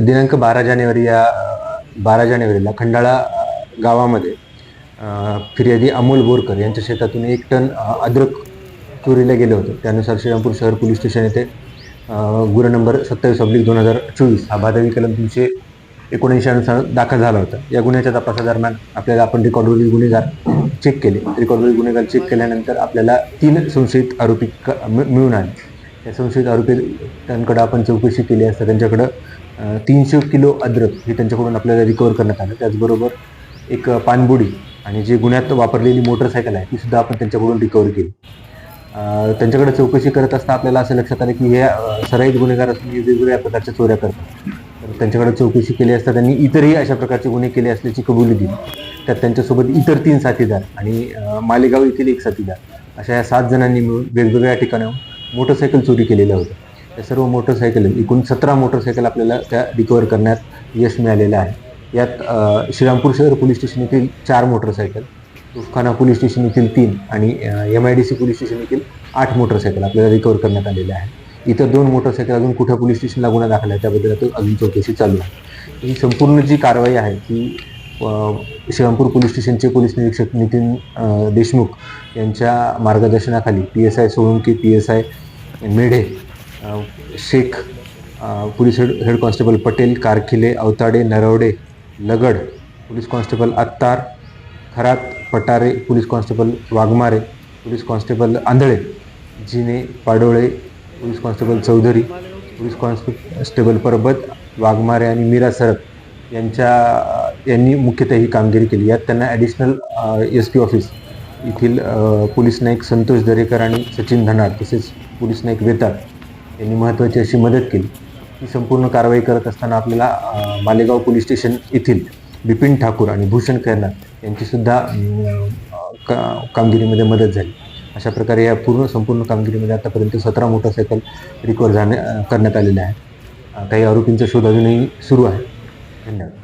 दिनांक बारा जानेवारी या बारा जानेवारीला खंडाळा गावामध्ये फिर्यादी अमोल बोरकर यांच्या शेतातून एक टन अद्रक चोरीला गेलं होतं. त्यानुसार श्रीरामपूर शहर पोलीस स्टेशन येथे अ, गुन्हा नंबर सत्तावीस अब्लिक दोन हजार चोवीस हा भादवी कलम तीनशे एकोणऐंशी अनुसार दाखल झाला होता. या गुन्ह्याच्या तपासादरम्यान आपल्याला आपण रेकॉर्डवरील गुन्हेगार चेक केले. रेकॉर्डवरील गुन्हेगार चेक केल्यानंतर आपल्याला तीन संशयित आरोपी क- मिळून आले. त्या संशयित आरोपींकडं आपण चौकशी केली असता त्यांच्याकडं तीनशे किलो अद्रक हे त्यांच्याकडून आपल्याला रिकवर करण्यात आलं. त्याचबरोबर एक पानबुडी आणि जे गुन्ह्यात वापरलेली मोटरसायकल आहे ती सुद्धा आपण त्यांच्याकडून रिकवर केली. त्यांच्याकडे चौकशी करत असता आपल्याला असं लक्षात आलं की हे सराईत गुन्हेगार असून हे वेगवेगळ्या प्रकारच्या चोऱ्या करतात. तर त्यांच्याकडे चौकशी केली असता त्यांनी इतरही अशा प्रकारचे गुन्हे केले असल्याची कबुली दिली. त्यात त्यांच्यासोबत इतर तीन साथीदार आणि मालेगाव येथील एक साथीदार अशा या सात जणांनी मिळून वेगवेगळ्या ठिकाणाहून मोटरसायकल चोरी केलेल्या होत्या. त्या सर्व मोटरसायकल एकूण सतरा मोटरसायकल आपल्याला त्या रिकवर करण्यात यश मिळालेलं आहे. यात श्रीरामपूर शहर पोलीस स्टेशन येथील चार मोटरसायकल तुफखाना पोलीस स्टेशन येथील तीन आणि M I D C police station येथील आठ मोटरसायकल आपल्याला रिकवर करण्यात आलेल्या आहे. इतर दोन मोटरसायकल अजून कुठं पोलीस स्टेशनला गुन्हा दाखल आहे त्याबद्दल आता अजून चौकशी चालू आहे. ही संपूर्ण जी कारवाई आहे ती श्रीरामपूर पोलीस स्टेशनचे पोलीस निरीक्षक नितीन देशमुख यांच्या मार्गदर्शनाखाली P S I Solanki P S I Medhe Shaikh police head head constable Patel Karkhile Awtade Narwade Lagad police constable Attar Kharat Patare police constable Waghmare police constable Andhale Jine Padole police constable Chaudhari police constable Parbat Waghmare आणि मीरा सरप यांच्या यांनी मुख्यतः ही कामगिरी केली. यात त्यांना additional S P office येथील पोलीस नाईक संतोष दरेकर आणि सचिन धनाड तसेच पोलीस नाईक वेताळ यांनी महत्त्वाची अशी मदत केली. ही संपूर्ण कारवाई करत असताना आपल्याला मालेगाव पोलीस स्टेशन येथील बिपिन ठाकूर आणि भूषण खैरनाथ यांचीसुद्धा का कामगिरीमध्ये मदत झाली. अशा प्रकारे या पूर्ण संपूर्ण कामगिरीमध्ये आतापर्यंत सतरा मोटरसायकल रिकवर झाणे करण्यात आलेल्या आहेत. काही आरोपींचा शोध अजूनही सुरू आहे. धन्यवाद.